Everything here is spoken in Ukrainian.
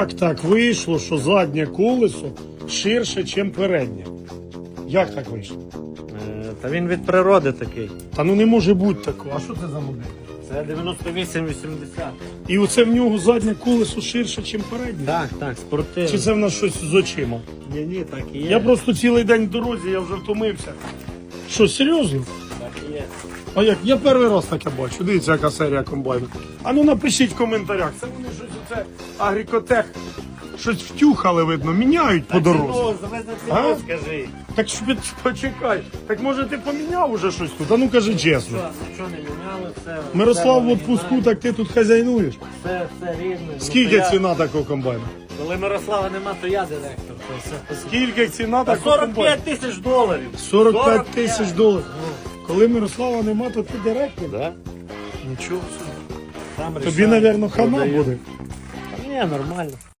Як так вийшло, що заднє колесо ширше, ніж переднє? Як так вийшло? Е, Та він від природи такий. Та ну не може бути такого. А що це за модель? Це 98-80. І оце в нього заднє колесо ширше, ніж переднє? Так, так, спортивний. Чи це в нас щось з очима? Ні, ні, так і є. Я просто цілий день в дорозі, я вже втомився. Що, серйозно? Так і є. А як? Я перший раз таке бачу. Дивіться, яка серія комбайну. А ну напишіть в коментарях. Це вони оце агрікотех. Щось втюхали, видно, міняють по дорозі. А? скажи. Так що ти почекай. Так може ти поміняв уже щось тут? А ну кажи чесно. Що, не міняли, все. Мирослав в оригінальне, так ти тут хазяйнуєш. Все, все рідне. Ну, Скільки я- ціна такого комбайну? Коли Мирослава нема, то я директор. То все. Скільки ціна Та такого 45 тисяч доларів. 45 тисяч доларів. Коли Мирослава нема, то ти директор. Да? Нічого собі. Там Тобі, рішають, напевно, хана буде. Та Ні, нормально.